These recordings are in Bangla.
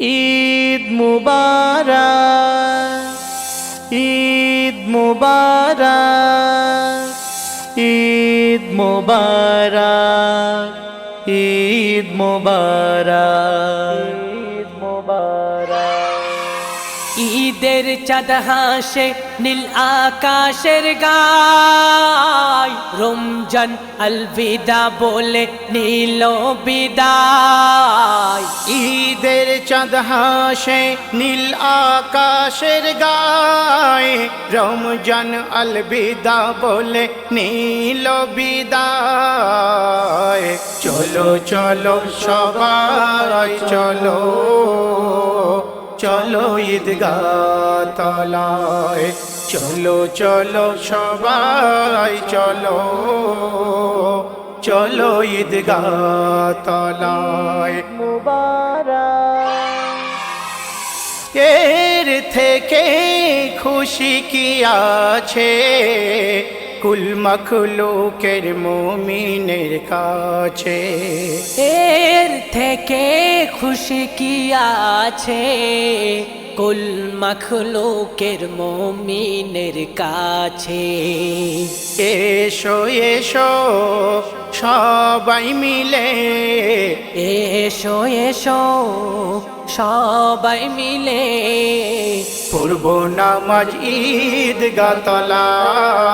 ঈদ মুবারা ঈদ মুবারা ঈদ মুবারা ঈদ মুবারা ঈদ মুবারক। ঈদের চাঁদ হাসে, নীল আকাশের গায়। রমজান আলবিদা বলে নীল বিদায়। ঈদের চাঁদ হাসে, নীল আকাশের গায়। রমজান আলবিদা বলে নীল বিদায়। চলো চলো সবাই, চলো। চলো ঈদগাহ তলায়। চলো চলো সবাই, চলো। চলো ঈদগাহ তলায়। এর থেকে খুশি কি আছে? কুল মখলুকের মুমিনের কাছে। এর থেকে খুশি কি আছে? কুল মখলুকের মমিনের কাছে। এসো এসো সবাই মিলে। এসো এসো সবাই মিলে পূর্ব নামাজ ঈদ গাতলায়,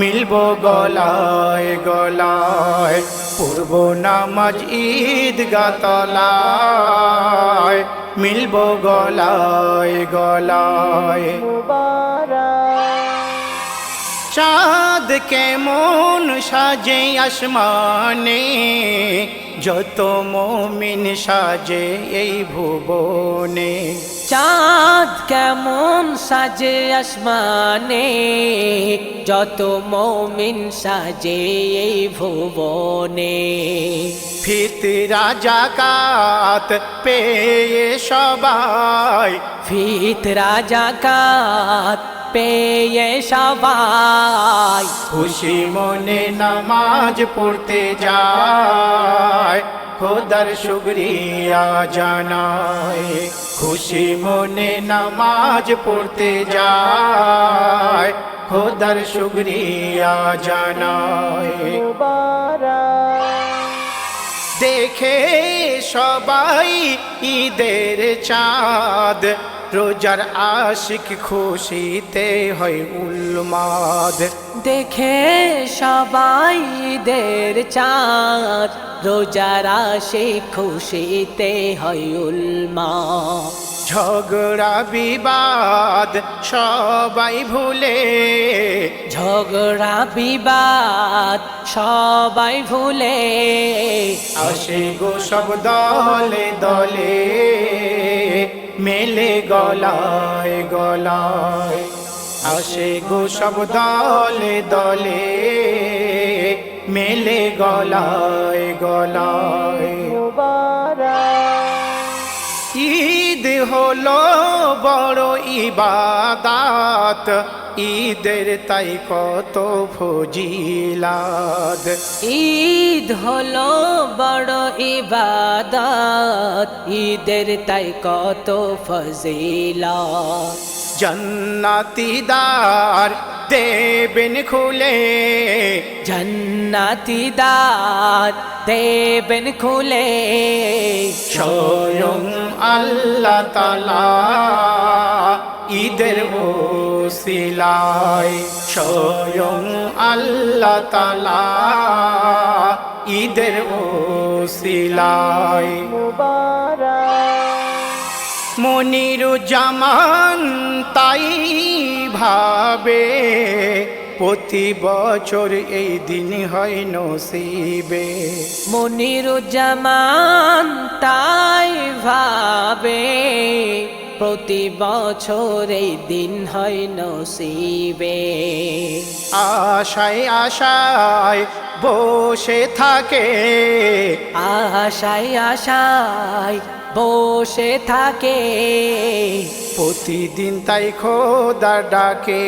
মিলব গলায় গলায়। পূর্ব নামাজ ঈদ গাতলায়, মিলব গলায় গলায়। চাঁদ কেমন সাজে আসমানে যত মমিন সাজে এই ভুবনে। চাঁদ কেমন সাজে আসমানে যত মমিন সাজে এই ভুবনে। ফিতরা জাকাত পেয়ে সবাই। ফিত রাজা কাত পেয়ে সবাই। খুশি মনে নামাজ পড়তে যায় খোদার শুক্রিয়া জানায়। খুশি মনে নামাজ পড়তে যায় খোদার শুক্রিয়া জানায়। দেখে সবাই ঈদের চাঁদ। রোজার আশিক খুশিতে হয় উন্মাদ দেখে সবাই ঈদের চাঁদ। রোজার আশিক খুশিতে হয় উলমা ঝগড়া বিবাদ সবাই ভুলে। ঝগড়া বিবাদ সবাই ভুলে। আসে গো সব দলে দলে মেলে গলায় গলায়। আসে গো সব দলে দলে মেলে গলায় গলায়। হলো বড় ইবাদাত। ঈদের তাই কত ফজিলাদ ঈদ হলো বড় ইবাদত। ঈদের তাই কত ফজিলা জন্নাতিদার দেবেন খুলে। জন্নাতি দাত দেবেন খুলে। স্বয়ং আল্লাহ তালা ঈদের ওসিলায় স্বয়ং আল্লাহ তালা ঈদের ওসিলায়। মনিরু জামান তাই ভাবে প্রতি বছর এই দিন হয় নসিবে। মনিরুজ্জামান তাই ভাবে প্রতি বছর এই দিন হয় নসিবে। আশায় আশায় বসে থাকে। আশায় আশায় বসে থাকে। প্রতিদিন তাই খোদা ডাকে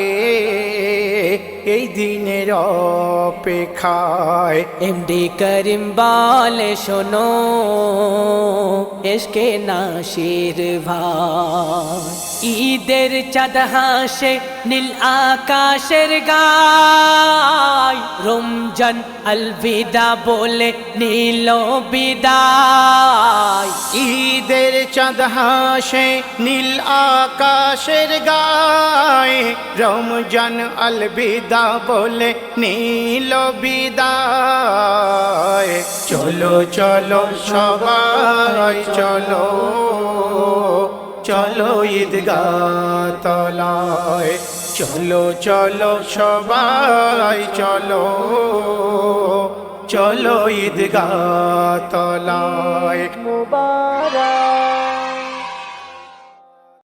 এই দিনের অপেক্ষায়। এমডি করিম বলে শোনো এসকে নাসির ভাই ঈদের চাঁদ হাসে নীল আকাশের গায়। রমজান আলবিদা বলে নীল বিদায়। ঈদের চাঁদ হাসে নীল আকাশের গায়ে রমজান আলবিদা বলে নীল বিদায়। চলো চলো, সবাই চলো চলো ঈদগা তলায়। চলো চলো, সবাই চলো চলো ঈদগা তলায়। মুবারক।